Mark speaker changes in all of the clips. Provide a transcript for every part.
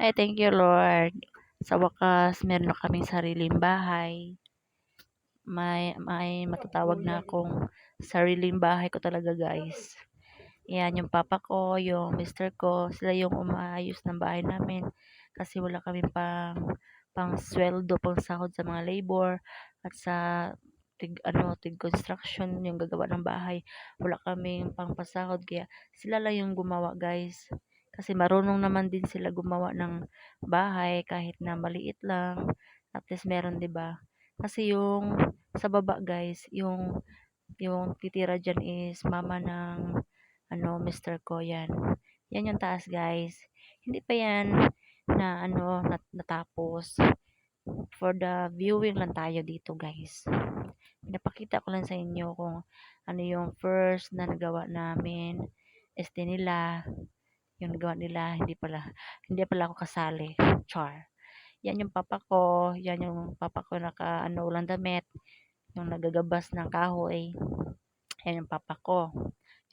Speaker 1: Ay, thank you, Lord. Sa wakas, meron na kaming sariling bahay. May, may matatawag na akong sariling bahay ko talaga, guys. Yan, yung papa ko, yung mister ko, sila yung umaayos ng bahay namin. Kasi wala kami pang, pang sweldo, pang sahod sa mga labor, at sa tig, ano, tig construction, yung gagawa ng bahay. Wala kaming pang pasahod, kaya sila lang yung gumawa, guys. Kasi marunong naman din sila gumawa ng bahay kahit na maliit lang. At least meron, 'di ba? Kasi yung sa baba, guys, yung yung titira diyan is mama ng ano, mister ko 'yan. Yan yung taas, guys. Hindi pa yan na ano nat natapos. For the viewing lang tayo dito, guys. Pinapakita ko lang sa inyo kung ano yung first na nagawa namin. Este nila, yung nagawa nila, hindi pala, hindi pala ako kasali. Char. Yan yung papa ko, yan yung papa ko naka ano ulang damit, yung nagagabas ng kahoy. Yan yung papa ko.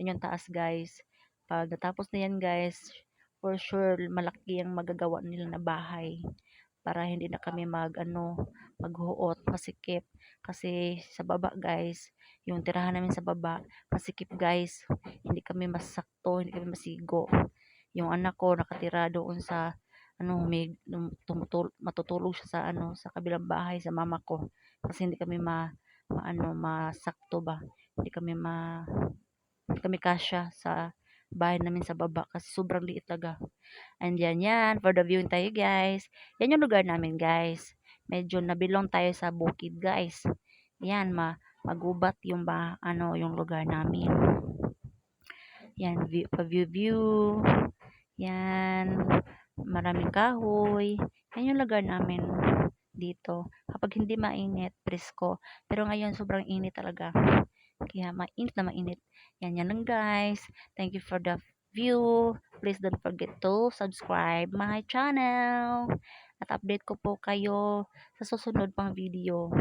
Speaker 1: Yan yung taas guys. Pag natapos na yan guys, for sure malaki ang magagawa nila na bahay para hindi na kami mag ano maghuot masikip kasi sa baba guys yung tirahan namin sa baba masikip guys hindi kami masakto hindi kami masigo yung anak ko nakatira doon sa ano may tumutul matutulog siya sa ano sa kabilang bahay sa mama ko kasi hindi kami ma, maano masakto ba hindi kami ma hindi kami kasya sa bahay namin sa baba kasi sobrang liit talaga. And yan yan, for the viewing tayo guys. Yan yung lugar namin guys. Medyo nabilong tayo sa bukid guys. Yan, ma magubat yung ba, ano, yung lugar namin. Yan, view, pa-view view. Yan, maraming kahoy. Yan yung lugar namin dito. Kapag hindi mainit, presko. Pero ngayon sobrang init talaga. Kaya mainit na mainit. Yan yan lang guys. Thank you for the view. Please don't forget to subscribe my channel. At update ko po kayo sa susunod pang video.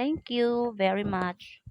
Speaker 1: Thank you very much.